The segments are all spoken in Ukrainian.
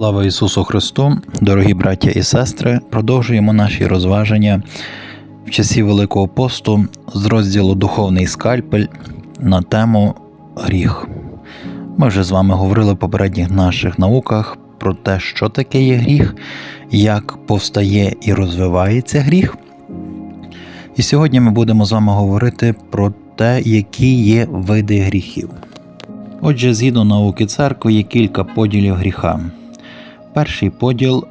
Слава Ісусу Христу, дорогі браття і сестри, продовжуємо наші розваження в часі Великого посту з розділу Духовний скальпель на тему гріх. Ми вже з вами говорили в попередніх наших науках про те, що таке є гріх, як повстає і розвивається гріх. І сьогодні ми будемо з вами говорити про те, які є види гріхів. Отже, згідно науки церкви, є кілька поділів гріха. Перший поділ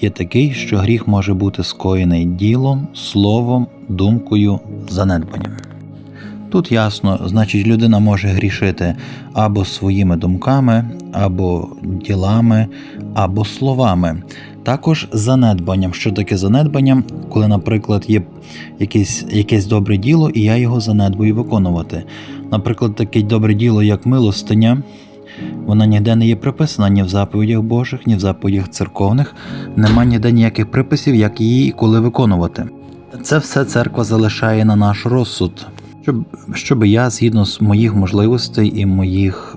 є такий, що гріх може бути скоєний ділом, словом, думкою, занедбанням. Тут ясно, значить, людина може грішити або своїми думками, або ділами, або словами. Також занедбанням. Що таке занедбанням? Коли, наприклад, є якесь, якесь добре діло, і я його занедбую виконувати. Наприклад, таке добре діло, як милостиня, вона ніде не є приписана ні в заповідях Божих, ні в заповідях церковних, нема ніде ніяких приписів, як її і коли виконувати. Це все церква залишає на наш розсуд, щоб, щоб я, згідно з моїх можливостей і моїх,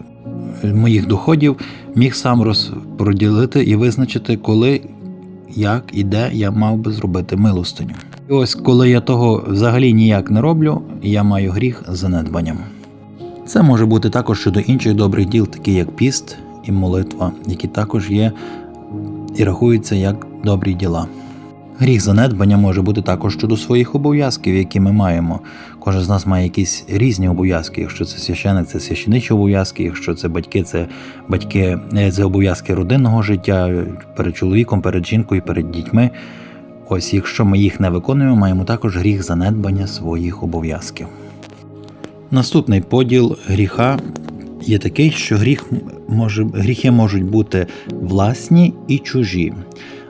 моїх доходів, міг сам розподілити і визначити, коли, як і де я мав би зробити милостиню. І ось коли я того взагалі ніяк не роблю, я маю гріх занедбанням. Це може бути також щодо інших добрих діл, такі як піст і молитва, які також є і рахуються як добрі діла. Гріх занедбання може бути також щодо своїх обов'язків, які ми маємо. Кожен з нас має якісь різні обов'язки. Якщо це священик, це священичі обов'язки, якщо це батьки, це батьки, е, це обов'язки родинного життя перед чоловіком, перед жінкою, перед дітьми. Ось, якщо ми їх не виконуємо, маємо також гріх занедбання своїх обов'язків. Наступний поділ гріха є такий, що гріх може, гріхи можуть бути власні і чужі.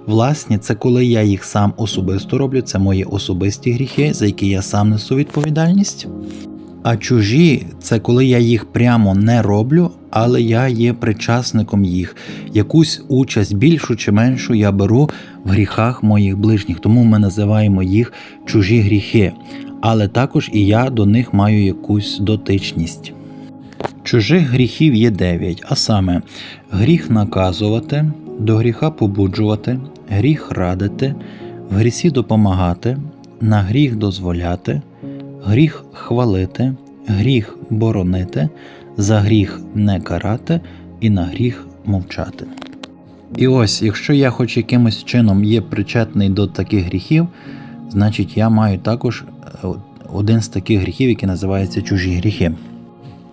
Власні це коли я їх сам особисто роблю, це мої особисті гріхи, за які я сам несу відповідальність. А чужі це коли я їх прямо не роблю, але я є причасником їх. Якусь участь більшу чи меншу я беру в гріхах моїх ближніх, тому ми називаємо їх чужі гріхи. Але також і я до них маю якусь дотичність. Чужих гріхів є дев'ять, а саме гріх наказувати, до гріха побуджувати, гріх радити, в грісі допомагати, на гріх дозволяти, гріх хвалити, гріх боронити, за гріх не карати і на гріх мовчати. І ось, якщо я хоч якимось чином є причетний до таких гріхів, значить я маю також е, один з таких гріхів, який називається чужі гріхи.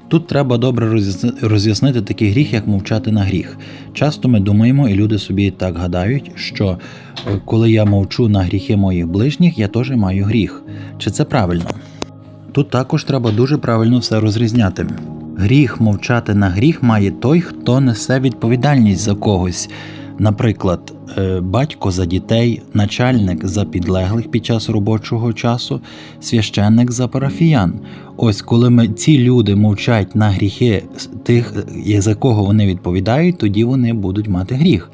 Тут треба добре роз'яснити такий гріх, як мовчати на гріх. Часто ми думаємо, і люди собі так гадають, що е, коли я мовчу на гріхи моїх ближніх, я теж маю гріх. Чи це правильно? Тут також треба дуже правильно все розрізняти. Гріх мовчати на гріх має той, хто несе відповідальність за когось. Наприклад, е, батько за дітей, начальник за підлеглих під час робочого часу, священник за парафіян. Ось коли ми ці люди мовчать на гріхи тих, е, за кого вони відповідають, тоді вони будуть мати гріх.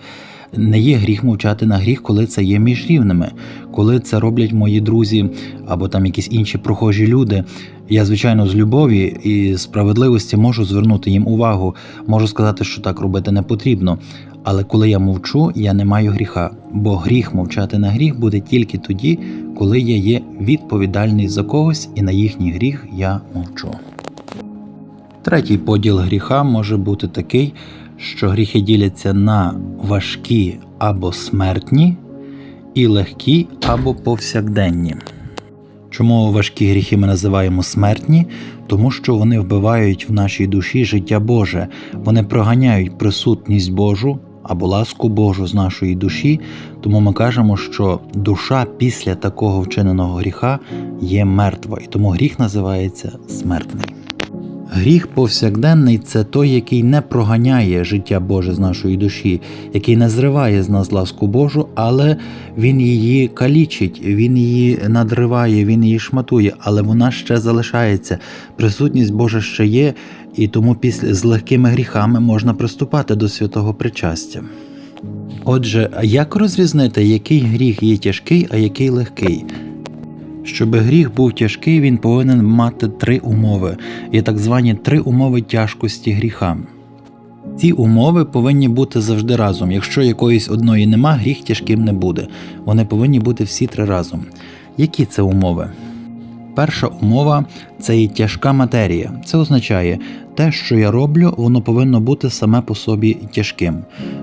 Не є гріх мовчати на гріх, коли це є між рівними, коли це роблять мої друзі або там якісь інші прохожі люди. Я, звичайно, з любові і справедливості можу звернути їм увагу, можу сказати, що так робити не потрібно. Але коли я мовчу, я не маю гріха, бо гріх мовчати на гріх буде тільки тоді, коли я є відповідальний за когось, і на їхній гріх я мовчу. Третій поділ гріха може бути такий, що гріхи діляться на важкі або смертні, і легкі або повсякденні. Чому важкі гріхи ми називаємо смертні? Тому що вони вбивають в нашій душі життя Боже, вони проганяють присутність Божу або ласку Божу з нашої душі, тому ми кажемо, що душа після такого вчиненого гріха є мертва, і тому гріх називається смертний. Гріх повсякденний це той, який не проганяє життя Боже з нашої душі, який не зриває з нас ласку Божу, але він її калічить, він її надриває, він її шматує, але вона ще залишається. Присутність Божа ще є, і тому після з легкими гріхами можна приступати до святого причастя. Отже, як розрізнити, який гріх є тяжкий, а який легкий? Щоб гріх був тяжкий, він повинен мати три умови. Є так звані три умови тяжкості гріха. Ці умови повинні бути завжди разом. Якщо якоїсь одної нема, гріх тяжким не буде. Вони повинні бути всі три разом. Які це умови? Перша умова це є тяжка матерія. Це означає, те, що я роблю, воно повинно бути саме по собі тяжким.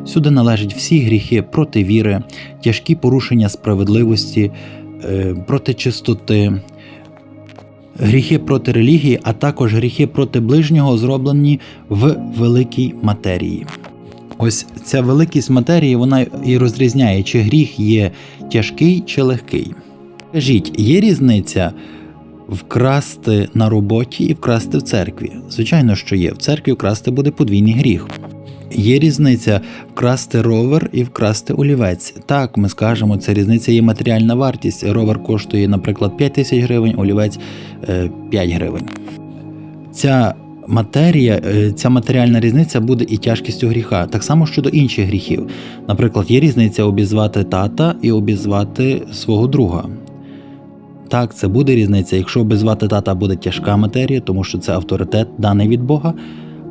Сюди належать всі гріхи проти віри, тяжкі порушення справедливості, проти чистоти, гріхи проти релігії, а також гріхи проти ближнього зроблені в великій матерії. Ось ця великість матерії вона і розрізняє, чи гріх є тяжкий чи легкий. Скажіть, є різниця вкрасти на роботі і вкрасти в церкві? Звичайно, що є. В церкві вкрасти буде подвійний гріх. Є різниця вкрасти ровер і вкрасти олівець. Так, ми скажемо, це різниця є матеріальна вартість. Ровер коштує, наприклад, 5 тисяч гривень, олівець е, 5 гривень. Ця матерія, е, ця матеріальна різниця буде і тяжкістю гріха. Так само щодо інших гріхів. Наприклад, є різниця обізвати тата і обізвати свого друга. Так, це буде різниця. Якщо обізвати тата буде тяжка матерія, тому що це авторитет даний від Бога,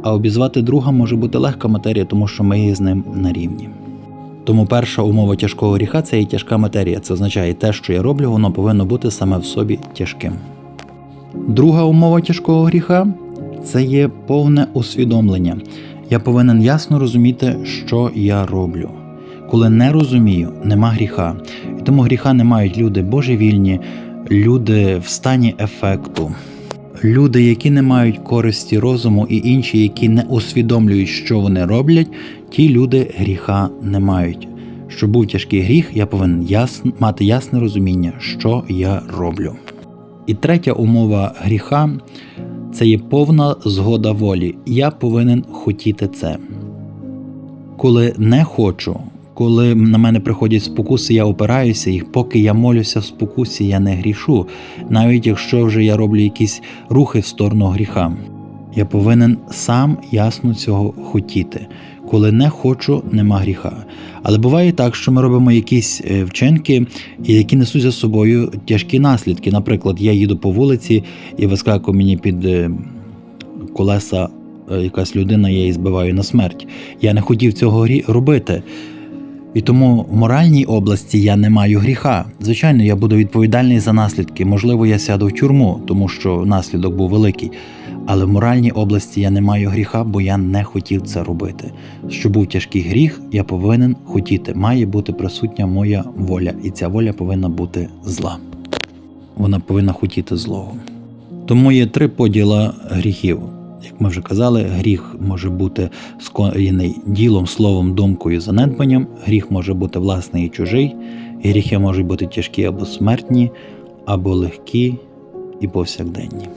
а обізвати друга може бути легка матерія, тому що ми є з ним на рівні. Тому перша умова тяжкого гріха це і тяжка матерія. Це означає те, що я роблю, воно повинно бути саме в собі тяжким. Друга умова тяжкого гріха це є повне усвідомлення. Я повинен ясно розуміти, що я роблю. Коли не розумію, нема гріха. І тому гріха не мають люди божевільні, люди в стані ефекту, люди, які не мають користі розуму, і інші, які не усвідомлюють, що вони роблять, ті люди гріха не мають. Щоб був тяжкий гріх, я повинен ясн, мати ясне розуміння, що я роблю. І третя умова гріха це є повна згода волі. Я повинен хотіти це. Коли не хочу, коли на мене приходять спокуси, я опираюся їх, поки я молюся в спокусі, я не грішу, навіть якщо вже я роблю якісь рухи в сторону гріха. Я повинен сам ясно цього хотіти. Коли не хочу, нема гріха. Але буває так, що ми робимо якісь е, вчинки, які несуть за собою тяжкі наслідки. Наприклад, я їду по вулиці і вискакує мені під е, колеса е, якась людина, я її збиваю на смерть. Я не хотів цього робити. І тому в моральній області я не маю гріха. Звичайно, я буду відповідальний за наслідки. Можливо, я сяду в тюрму, тому що наслідок був великий. Але в моральній області я не маю гріха, бо я не хотів це робити. Щоб був тяжкий гріх, я повинен хотіти. Має бути присутня моя воля, і ця воля повинна бути зла. Вона повинна хотіти злого. Тому є три поділа гріхів. Як ми вже казали, гріх може бути скоєний ділом, словом, думкою, занедбанням, гріх може бути власний і чужий, гріхи можуть бути тяжкі або смертні, або легкі і повсякденні.